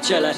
przyjaciele.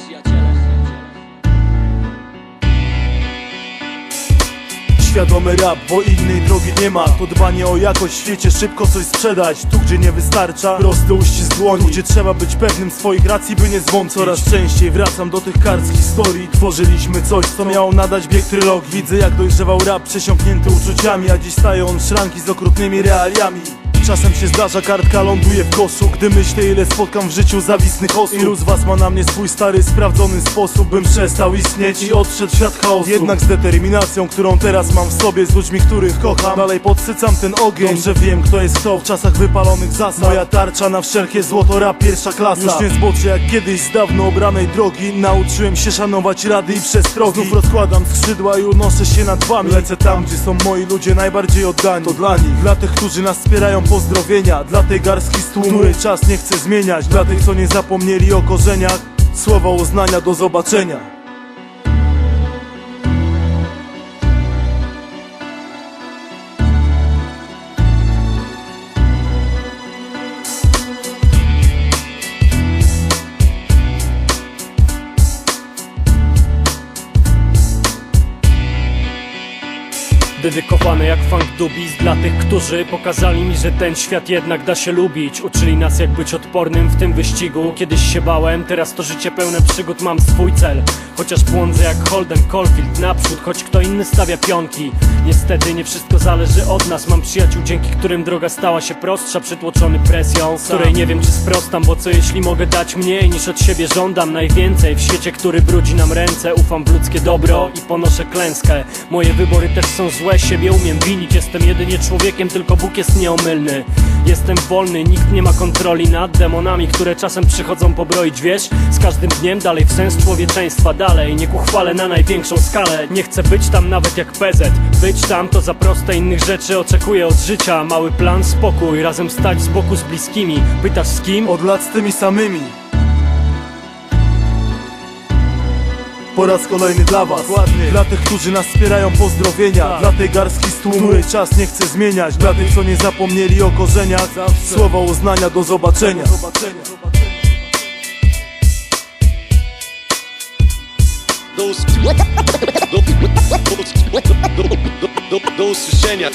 Świadomy rap, bo innej drogi nie ma. To dbanie o jakość w świecie, szybko coś sprzedać. Tu gdzie nie wystarcza, prosty uścisk dłoni. Tu gdzie trzeba być pewnym swoich racji, by nie zwątpić. Coraz częściej wracam do tych kart z historii. Tworzyliśmy coś, co miało nadać bieg trylogii Widzę jak dojrzewał rap, przesiąknięty uczuciami A dziś stają on szranki z okrutnymi realiami Czasem się zdarza, kartka ląduje w koszu Gdy myślę ile spotkam w życiu zawisnych osób. Ilu z was ma na mnie swój stary, sprawdzony sposób Bym przestał istnieć i odszedł w świat chaosu. Jednak z determinacją, którą teraz mam w sobie Z ludźmi, których kocham Dalej podsycam ten ogień. Dobrze wiem kto jest kto w czasach wypalonych zasad. Moja tarcza na wszelkie złoto, rap pierwsza klasa. Już nie zboczę jak kiedyś z dawno obranej drogi. Nauczyłem się szanować rady i przestrogi. Znów rozkładam skrzydła i unoszę się nad wami. Lecę tam, gdzie są moi ludzie najbardziej oddani. To dla nich, dla tych, którzy nas wspierają pozdrowienia Dla tej garstki z której czas nie chce zmieniać Dla tych, co nie zapomnieli o korzeniach Słowa uznania, do zobaczenia Dedykowane jak funk dubis dla tych, którzy pokazali mi, że ten świat jednak da się lubić. Uczyli nas jak być odpornym w tym wyścigu. Kiedyś się bałem, teraz to życie pełne przygód mam swój cel. Chociaż błądzę jak Holden Caulfield naprzód, choć kto inny stawia pionki. Niestety nie wszystko zależy od nas. Mam przyjaciół, dzięki którym droga stała się prostsza Przytłoczony presją, której nie wiem czy sprostam Bo co jeśli mogę dać mniej niż od siebie żądam? Najwięcej w świecie, który brudzi nam ręce. Ufam w ludzkie dobro i ponoszę klęskę. Moje wybory też są złe, siebie umiem winić Jestem jedynie człowiekiem, tylko Bóg jest nieomylny. Jestem wolny, nikt nie ma kontroli nad demonami Które czasem przychodzą pobroić, wiesz? Z każdym dniem dalej w sens człowieczeństwa Dalej, nie ku chwale na największą skalę. Nie chcę być tam nawet jak PZ Być tam to za proste, innych rzeczy oczekuję od życia. Mały plan, spokój, razem stać z boku z bliskimi. Pytasz z kim? Od lat z tymi samymi Po raz kolejny dla was Dokładnie. Dla tych, którzy nas wspierają pozdrowienia Tak. Dla tej garstki z tłumu, której czas nie chce zmieniać Dla tych, co nie zapomnieli o korzeniach Zawsze. Słowa uznania, do zobaczenia do, do, do, do, do, do usłyszenia.